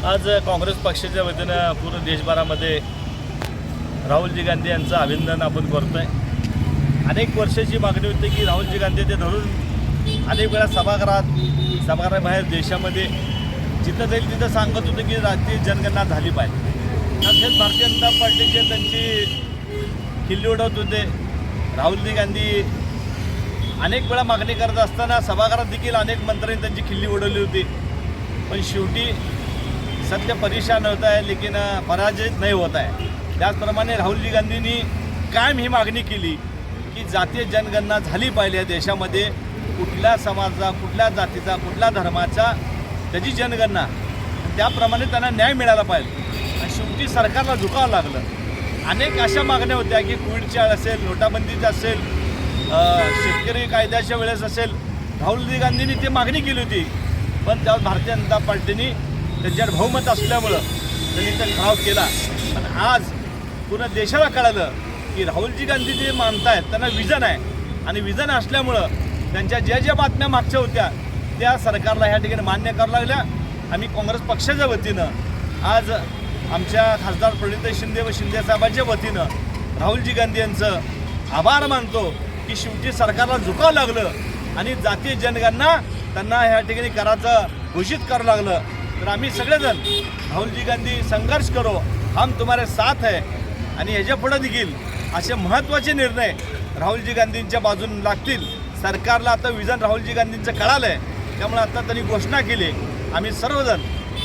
आज काँग्रेस पक्षाच्या वतीनं पूर्ण देशभरामध्ये राहुलजी गांधी यांचं अभिनंदन आपण करतोय. अनेक वर्षाची मागणी होती की राहुलजी गांधी ते धरून अनेक वेळा सभागृहात सभागृहाबाहेर देशामध्ये जिथं जाईल तिथं सांगत होतं की राष्ट्रीय जनगणना झाली पाहिजे. तसेच भारतीय जनता पार्टीचे त्यांची खिल्ली उडवत होते. राहुलजी गांधी अनेक वेळा मागणी करत असताना सभागृहात देखील अनेक मंत्र्यांनी त्यांची खिल्ली उडवली होती. पण शेवटी सत्य परेशान होत आहे लेकिन पराजित नाही होत आहे. त्याचप्रमाणे राहुलजी गांधींनी कायम ही मागणी केली की जातीय जनगणना झाली पाहिजे देशामध्ये. कुठल्या समाजाचा कुठल्या जातीचा कुठल्या धर्माचा त्याची जनगणना. त्याप्रमाणे त्यांना न्याय मिळाला पाहिजे. आणि शेवटी सरकारला झुकावं लागलं. अनेक अशा मागण्या होत्या की कोविडच्या असेल नोटाबंदीच्या असेल शेतकरी कायद्याच्या वेळेस असेल. राहुलजी गांधींनी ती मागणी केली होती. पण त्यावर भारतीय जनता पार्टीने त्यांच्यावर बहुमत असल्यामुळं त्यांनी तर ठराव केला. पण आज पूर्ण देशाला कळालं की राहुलजी गांधी जे मानतायत त्यांना विजन आहे. आणि विजन असल्यामुळं त्यांच्या ज्या ज्या बातम्या मागच्या होत्या त्या सरकारला ह्या ठिकाणी मान्य करावं लागल्या. आम्ही काँग्रेस पक्षाच्या वतीनं आज आमच्या खासदार प्रणित शिंदे व शिंदेसाहेबांच्या वतीनं राहुलजी गांधी यांचं आभार मानतो की शेवटी सरकारला झुकावं लागलं आणि जातीय जनगणना त्यांना ह्या ठिकाणी करायचं घोषित करावं लागलं. तर आम्ही सगळेजण राहुलजी गांधी संघर्ष करो हम तुम्हारे साथ है. आणि ह्याच्या पुढे देखील असे महत्त्वाचे निर्णय राहुलजी गांधींच्या बाजून लागतील. सरकारला आता विजन राहुलजी गांधींचं कळालं आहे त्यामुळे आता त्यांनी घोषणा केली. आम्ही सर्वजण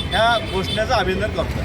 ह्या घोषणेचं अभिनंदन करतो